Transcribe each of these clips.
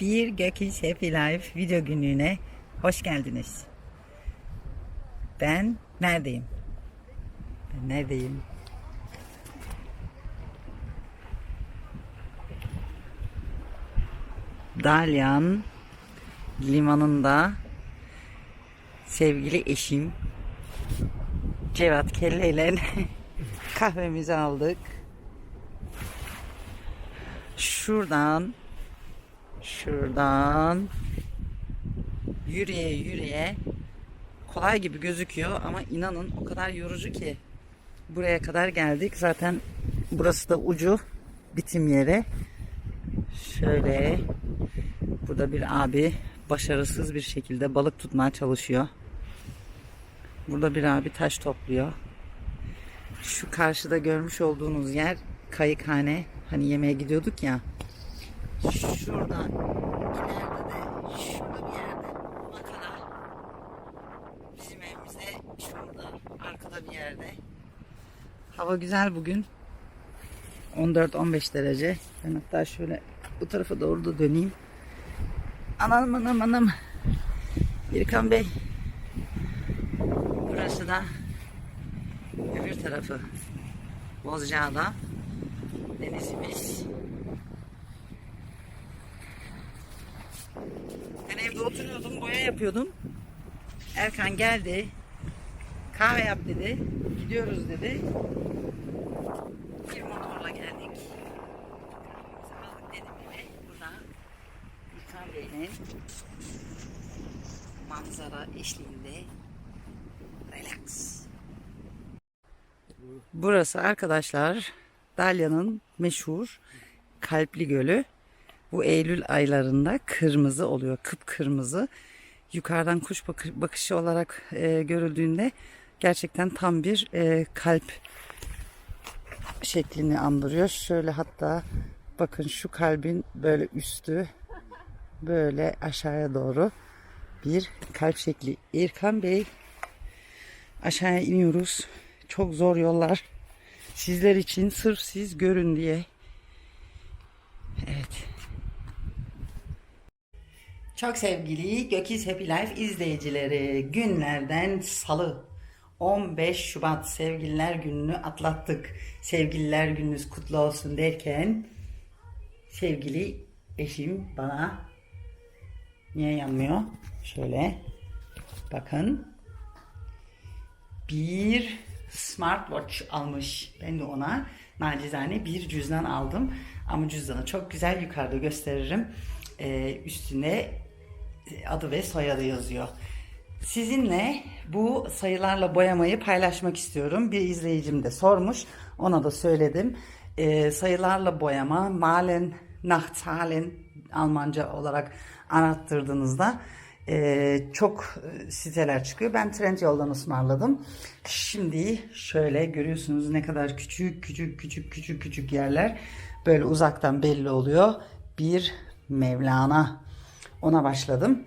Bir Gökiş Happy Life video günlüğüne hoş geldiniz. Ben neredeyim? Ben neredeyim? Dalyan limanında sevgili eşim Cevat Kelle ile kahvemizi aldık. Şuradan şuradan yürüye yürüye kolay gibi gözüküyor ama inanın o kadar yorucu ki buraya kadar geldik. Zaten burası da ucu bitim yeri. Şöyle burada bir abi başarısız bir şekilde balık tutmaya çalışıyor. Burada bir abi taş topluyor. Şu karşıda görmüş olduğunuz yer kayıkhane. Hani yemeğe gidiyorduk ya. Şurada ileride de şurada bir yerde ona bizim evimiz de şurada arkada bir yerde. Hava güzel bugün. 14-15 derece. Ben hatta şöyle bu tarafa doğru da döneyim. Anam anam anam. İrkan Bey. Burası da öbür tarafı. Bozcaada. Denizimiz. Ben evde oturuyordum, boya yapıyordum. Erkan geldi. Kahve yap dedi. Gidiyoruz dedi. Bir motorla geldik. Kahvemizi dedim eve. Burada İlkan Bey'in manzara eşliğinde relax. Burası arkadaşlar Dalya'nın meşhur Kalpli Gölü. Bu Eylül aylarında kırmızı oluyor, kıpkırmızı. Yukarıdan kuş bakı- bakışı olarak e, görüldüğünde gerçekten tam bir e, kalp şeklini andırıyor. Şöyle hatta bakın şu kalbin böyle üstü böyle aşağıya doğru bir kalp şekli. İrkan Bey aşağıya iniyoruz. Çok zor yollar. Sizler için sırf siz görün diye. Çok sevgili Gökiz Happy Life izleyicileri günlerden salı 15 Şubat sevgililer gününü atlattık. Sevgililer gününüz kutlu olsun derken sevgili eşim bana niye yanmıyor? Şöyle bakın bir smartwatch almış. Ben de ona nacizane bir cüzdan aldım. Ama cüzdanı çok güzel yukarıda gösteririm. Ee, üstüne adı ve soyadı yazıyor. Sizinle bu sayılarla boyamayı paylaşmak istiyorum. Bir izleyicim de sormuş. Ona da söyledim. Ee, sayılarla boyama, malen, nach Zahlen Almanca olarak anlattırdığınızda e, çok e, siteler çıkıyor. Ben Trendyol'dan ısmarladım. Şimdi şöyle görüyorsunuz ne kadar küçük küçük küçük küçük küçük yerler böyle uzaktan belli oluyor. Bir Mevlana ona başladım.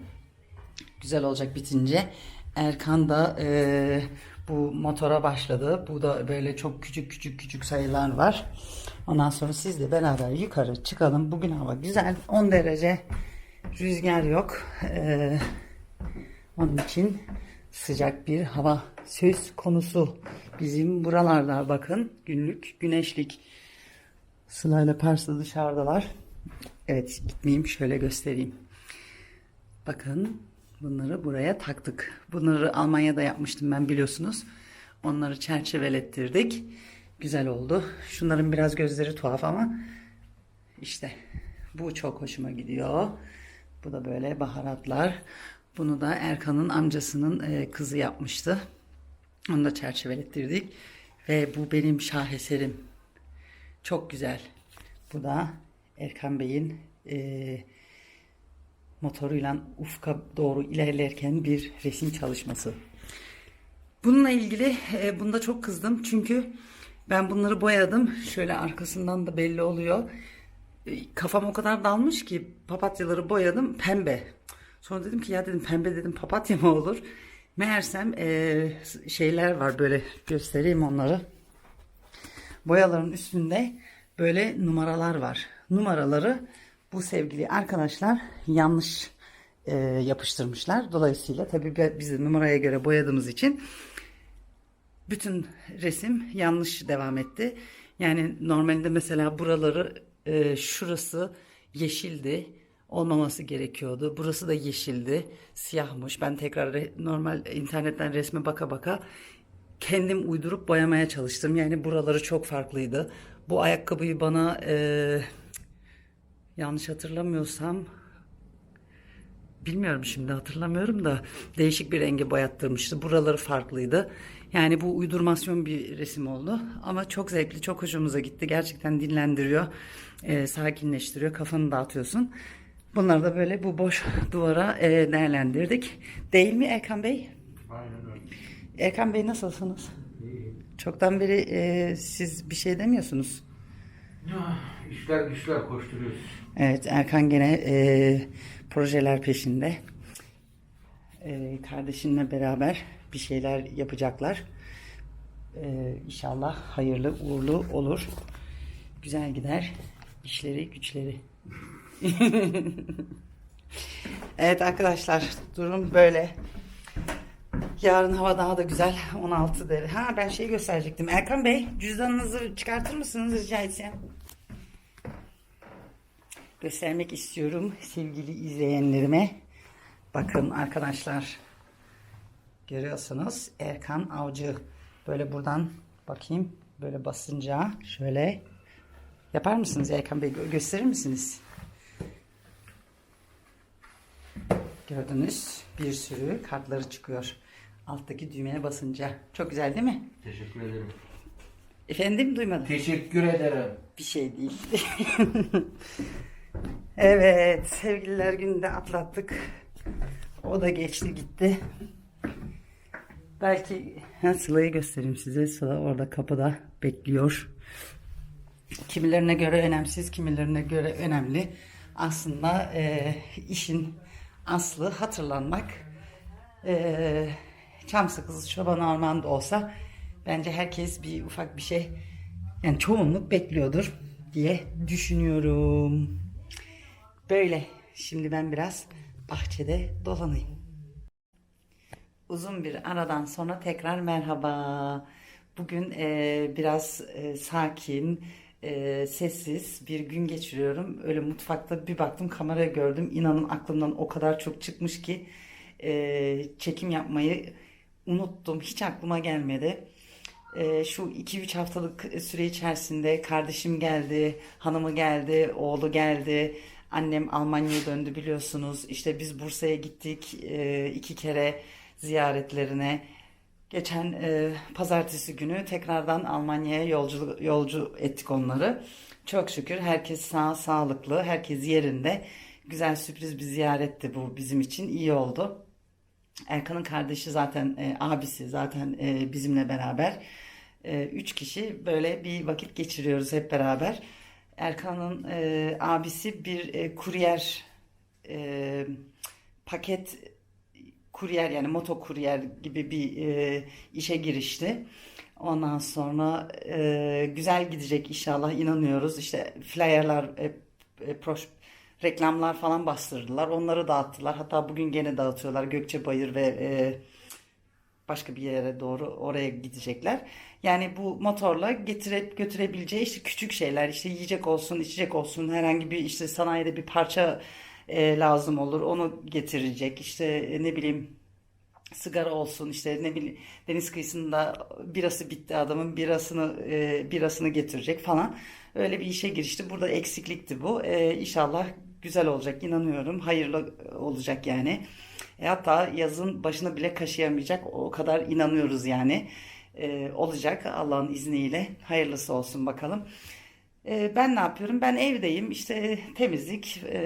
Güzel olacak bitince. Erkan da e, bu motora başladı. Bu da böyle çok küçük küçük küçük sayılar var. Ondan sonra sizle beraber yukarı çıkalım. Bugün hava güzel. 10 derece. Rüzgar yok. E, onun için sıcak bir hava söz konusu. Bizim buralarda bakın günlük güneşlik. Sıla ile Pars'la dışarıdalar. Evet gitmeyeyim şöyle göstereyim. Bakın bunları buraya taktık. Bunları Almanya'da yapmıştım ben biliyorsunuz. Onları çerçevelettirdik. Güzel oldu. Şunların biraz gözleri tuhaf ama işte bu çok hoşuma gidiyor. Bu da böyle baharatlar. Bunu da Erkan'ın amcasının e, kızı yapmıştı. Onu da çerçevelettirdik. Ve bu benim şaheserim. Çok güzel. Bu da Erkan Bey'in e, motoruyla ufka doğru ilerlerken bir resim çalışması. Bununla ilgili e, bunda çok kızdım çünkü ben bunları boyadım. Şöyle arkasından da belli oluyor. E, kafam o kadar dalmış ki papatyaları boyadım pembe. Sonra dedim ki ya dedim pembe dedim papatya mı olur? Meğersem e, şeyler var böyle göstereyim onları. Boyaların üstünde böyle numaralar var. Numaraları Bu sevgili arkadaşlar yanlış e, yapıştırmışlar. Dolayısıyla tabii bi- biz numaraya göre boyadığımız için bütün resim yanlış devam etti. Yani normalde mesela buraları e, şurası yeşildi. Olmaması gerekiyordu. Burası da yeşildi. Siyahmış. Ben tekrar re- normal internetten resme baka baka kendim uydurup boyamaya çalıştım. Yani buraları çok farklıydı. Bu ayakkabıyı bana e, yanlış hatırlamıyorsam bilmiyorum şimdi hatırlamıyorum da değişik bir renge boyattırmıştı. Buraları farklıydı. Yani bu uydurmasyon bir resim oldu. Ama çok zevkli, çok hoşumuza gitti. Gerçekten dinlendiriyor, e, sakinleştiriyor, kafanı dağıtıyorsun. Bunları da böyle bu boş duvara e, değerlendirdik. Değil mi Erkan Bey? Aynen öyle. Erkan Bey nasılsınız? İyi. Çoktan beri e, siz bir şey demiyorsunuz. Ah, İşler güçler koşturuyoruz. Evet Erkan gene e, projeler peşinde. E, kardeşinle beraber bir şeyler yapacaklar. E, inşallah hayırlı uğurlu olur. Güzel gider işleri güçleri. evet arkadaşlar durum böyle. Yarın hava daha da güzel. 16 derece. Ha ben şey gösterecektim. Erkan Bey cüzdanınızı çıkartır mısınız rica etsem? Göstermek istiyorum sevgili izleyenlerime. Bakın arkadaşlar. Görüyorsunuz Erkan Avcı. Böyle buradan bakayım. Böyle basınca şöyle yapar mısınız Erkan Bey? Gö- Gösterir misiniz? Gördünüz bir sürü kartları çıkıyor. Alttaki düğmeye basınca. Çok güzel değil mi? Teşekkür ederim. Efendim duymadım. Teşekkür ederim. Bir şey değil. evet, sevgililer gününde atlattık. O da geçti gitti. Belki Sıla'yı göstereyim size. Sıla orada kapıda bekliyor. Kimilerine göre önemsiz, kimilerine göre önemli. Aslında e, işin aslı hatırlanmak. E, çam sakızı çoban armağan da olsa bence herkes bir ufak bir şey yani çoğunluk bekliyordur diye düşünüyorum. Böyle. Şimdi ben biraz bahçede dolanayım. Uzun bir aradan sonra tekrar merhaba. Bugün e, biraz e, sakin, e, sessiz bir gün geçiriyorum. Öyle mutfakta bir baktım kameraya gördüm. İnanın aklımdan o kadar çok çıkmış ki e, çekim yapmayı unuttum. Hiç aklıma gelmedi. E, şu 2-3 haftalık süre içerisinde kardeşim geldi, hanımı geldi, oğlu geldi. Annem Almanya'ya döndü biliyorsunuz. İşte biz Bursa'ya gittik e, iki kere ziyaretlerine. Geçen e, pazartesi günü tekrardan Almanya'ya yolcu, yolcu ettik onları. Çok şükür herkes sağ, sağlıklı, herkes yerinde. Güzel sürpriz bir ziyaretti bu bizim için. iyi oldu. Erkan'ın kardeşi zaten e, abisi zaten e, bizimle beraber. E, üç kişi böyle bir vakit geçiriyoruz hep beraber. Erkan'ın e, abisi bir e, kuryer e, paket kuryer yani motokuryer gibi bir e, işe girişti. Ondan sonra e, güzel gidecek inşallah inanıyoruz. İşte flyerlar, e, e, proş- reklamlar falan bastırdılar. Onları dağıttılar. Hatta bugün gene dağıtıyorlar. Gökçebayır ve e, başka bir yere doğru oraya gidecekler. Yani bu motorla getirip götürebileceği işte küçük şeyler işte yiyecek olsun içecek olsun herhangi bir işte sanayide bir parça e, lazım olur onu getirecek. İşte e, ne bileyim sigara olsun işte ne bileyim deniz kıyısında birası bitti adamın birasını e, birasını getirecek falan. Öyle bir işe girişti. Burada eksiklikti bu. E, inşallah güzel olacak inanıyorum hayırlı olacak yani e, hatta yazın başına bile kaşıyamayacak o kadar inanıyoruz yani E, olacak Allah'ın izniyle hayırlısı olsun bakalım. E, ben ne yapıyorum? Ben evdeyim. İşte temizlik, e,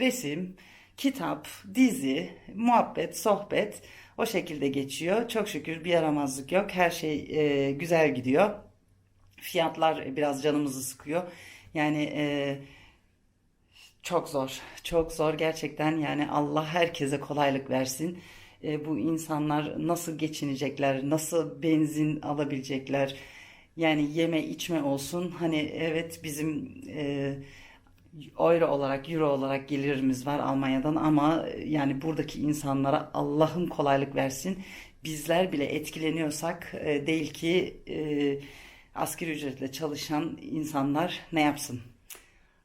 resim, kitap, dizi, muhabbet, sohbet o şekilde geçiyor. Çok şükür bir yaramazlık yok. Her şey e, güzel gidiyor. Fiyatlar biraz canımızı sıkıyor. Yani e, çok zor, çok zor gerçekten yani Allah herkese kolaylık versin. E, bu insanlar nasıl geçinecekler, nasıl benzin alabilecekler, yani yeme içme olsun. Hani evet bizim e, euro olarak, euro olarak gelirimiz var Almanya'dan ama e, yani buradaki insanlara Allah'ın kolaylık versin. Bizler bile etkileniyorsak e, değil ki e, asgari ücretle çalışan insanlar ne yapsın?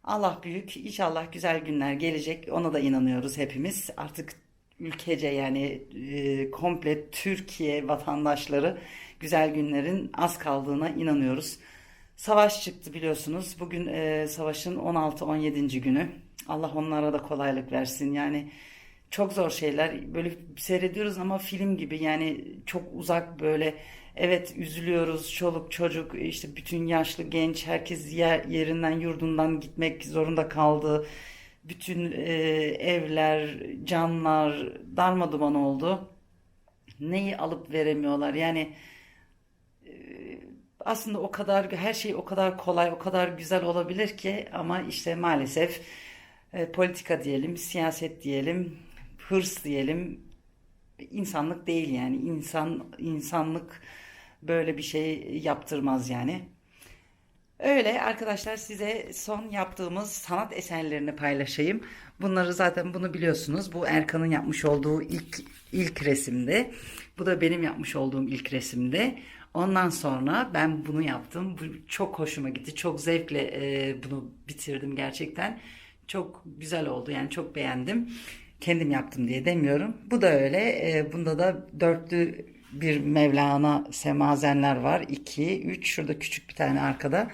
Allah büyük. İnşallah güzel günler gelecek. Ona da inanıyoruz hepimiz. Artık ülkece yani e, komple Türkiye vatandaşları güzel günlerin az kaldığına inanıyoruz. Savaş çıktı biliyorsunuz. Bugün e, savaşın 16-17. günü. Allah onlara da kolaylık versin. Yani çok zor şeyler. Böyle seyrediyoruz ama film gibi yani çok uzak böyle. Evet üzülüyoruz. Çoluk çocuk işte bütün yaşlı genç herkes yer, yerinden yurdundan gitmek zorunda kaldı. Bütün e, evler, canlar darmaduman oldu. Neyi alıp veremiyorlar. Yani aslında o kadar her şey o kadar kolay, o kadar güzel olabilir ki ama işte maalesef e, politika diyelim, siyaset diyelim, hırs diyelim, insanlık değil yani insan insanlık böyle bir şey yaptırmaz yani. Öyle arkadaşlar size son yaptığımız sanat eserlerini paylaşayım. Bunları zaten bunu biliyorsunuz. Bu Erkan'ın yapmış olduğu ilk ilk resimde. Bu da benim yapmış olduğum ilk resimde. Ondan sonra ben bunu yaptım. Bu çok hoşuma gitti. Çok zevkle e, bunu bitirdim gerçekten. Çok güzel oldu. Yani çok beğendim. Kendim yaptım diye demiyorum. Bu da öyle. E, bunda da dörtlü bir Mevlana semazenler var. 2, 3. Şurada küçük bir tane arkada.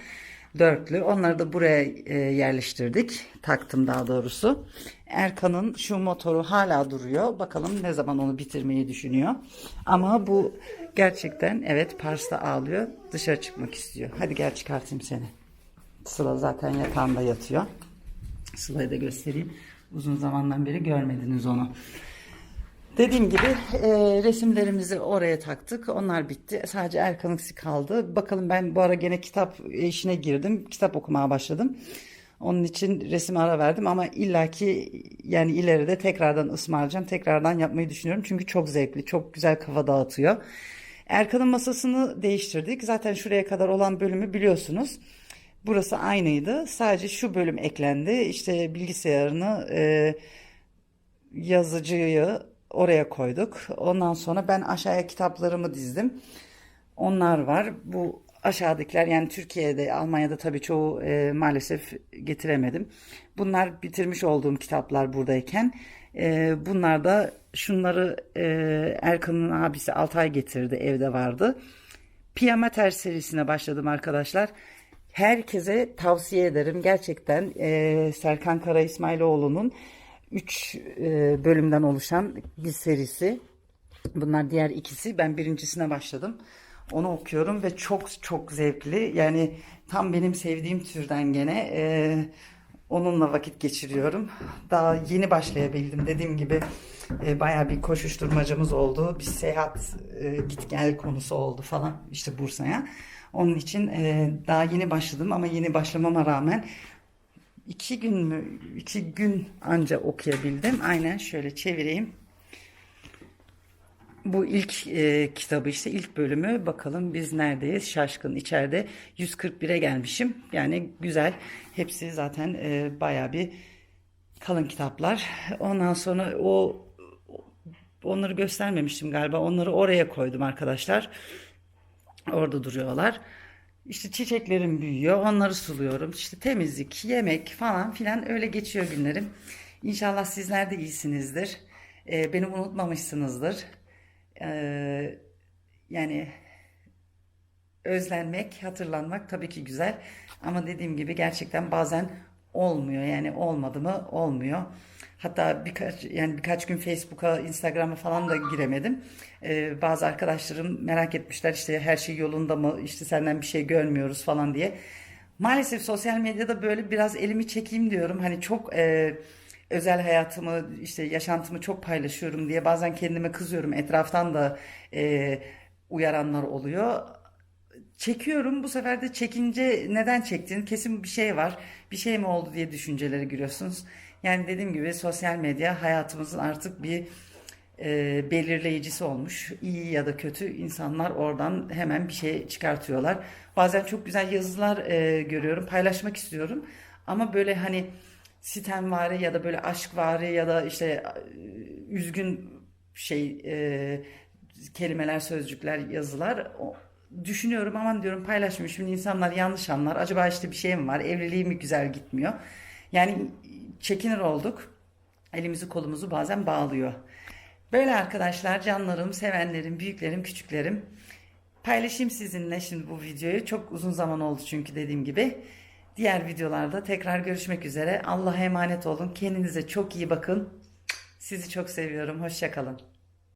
Dörtlü. Onları da buraya e, yerleştirdik. Taktım daha doğrusu. Erkan'ın şu motoru hala duruyor. Bakalım ne zaman onu bitirmeyi düşünüyor. Ama bu gerçekten evet Pars'ta ağlıyor. Dışarı çıkmak istiyor. Hadi gel çıkartayım seni. Sıla zaten yatağında yatıyor. Sıla'yı da göstereyim. Uzun zamandan beri görmediniz onu. Dediğim gibi e, resimlerimizi oraya taktık. Onlar bitti. Sadece Erkan'ınki kaldı. Bakalım ben bu ara gene kitap işine girdim. Kitap okumaya başladım. Onun için resim ara verdim ama illaki yani ileride tekrardan ısmarlayacağım. Tekrardan yapmayı düşünüyorum. Çünkü çok zevkli, çok güzel kafa dağıtıyor. Erkan'ın masasını değiştirdik. Zaten şuraya kadar olan bölümü biliyorsunuz. Burası aynıydı. Sadece şu bölüm eklendi. İşte bilgisayarını, e, yazıcıyı oraya koyduk. Ondan sonra ben aşağıya kitaplarımı dizdim. Onlar var. Bu aşağıdakiler yani Türkiye'de, Almanya'da tabii çoğu e, maalesef getiremedim. Bunlar bitirmiş olduğum kitaplar buradayken. E, bunlar da şunları e, Erkan'ın abisi Altay getirdi evde vardı. Piyamater serisine başladım arkadaşlar. Herkese tavsiye ederim. Gerçekten e, Serkan Kara İsmailoğlu'nun 3 e, bölümden oluşan bir serisi. Bunlar diğer ikisi. Ben birincisine başladım. Onu okuyorum ve çok çok zevkli. Yani tam benim sevdiğim türden gene. E, onunla vakit geçiriyorum. Daha yeni başlayabildim. Dediğim gibi e, bayağı bir koşuşturmacamız oldu. Bir seyahat e, git gel konusu oldu falan işte Bursa'ya. Onun için e, daha yeni başladım ama yeni başlamama rağmen iki gün mü? İki gün anca okuyabildim. Aynen şöyle çevireyim. Bu ilk e, kitabı işte ilk bölümü. Bakalım biz neredeyiz? Şaşkın içeride 141'e gelmişim. Yani güzel. Hepsi zaten e, baya bir kalın kitaplar. Ondan sonra o onları göstermemiştim galiba. Onları oraya koydum arkadaşlar. Orada duruyorlar işte çiçeklerim büyüyor onları suluyorum. İşte temizlik yemek falan filan öyle geçiyor günlerim. İnşallah sizler de iyisinizdir. E, beni unutmamışsınızdır. Ee, yani özlenmek, hatırlanmak tabii ki güzel. Ama dediğim gibi gerçekten bazen olmuyor. Yani olmadı mı olmuyor. Hatta birkaç yani birkaç gün Facebook'a, Instagram'a falan da giremedim. Ee, bazı arkadaşlarım merak etmişler işte her şey yolunda mı, işte senden bir şey görmüyoruz falan diye. Maalesef sosyal medyada böyle biraz elimi çekeyim diyorum. Hani çok e, özel hayatımı işte yaşantımı çok paylaşıyorum diye bazen kendime kızıyorum etraftan da e, uyaranlar oluyor çekiyorum bu sefer de çekince neden çektin kesin bir şey var bir şey mi oldu diye düşünceleri giriyorsunuz yani dediğim gibi sosyal medya hayatımızın artık bir e, belirleyicisi olmuş. İyi ya da kötü insanlar oradan hemen bir şey çıkartıyorlar. Bazen çok güzel yazılar e, görüyorum, paylaşmak istiyorum. Ama böyle hani sitemvari ya da böyle aşkvari ya da işte e, üzgün şey e, kelimeler, sözcükler, yazılar düşünüyorum aman diyorum paylaşmıyorum. Şimdi insanlar yanlış anlar. Acaba işte bir şey mi var? Evliliği mi güzel gitmiyor? Yani çekinir olduk. Elimizi kolumuzu bazen bağlıyor. Böyle arkadaşlar canlarım, sevenlerim, büyüklerim, küçüklerim. Paylaşayım sizinle şimdi bu videoyu. Çok uzun zaman oldu çünkü dediğim gibi. Diğer videolarda tekrar görüşmek üzere. Allah'a emanet olun. Kendinize çok iyi bakın. Sizi çok seviyorum. Hoşçakalın.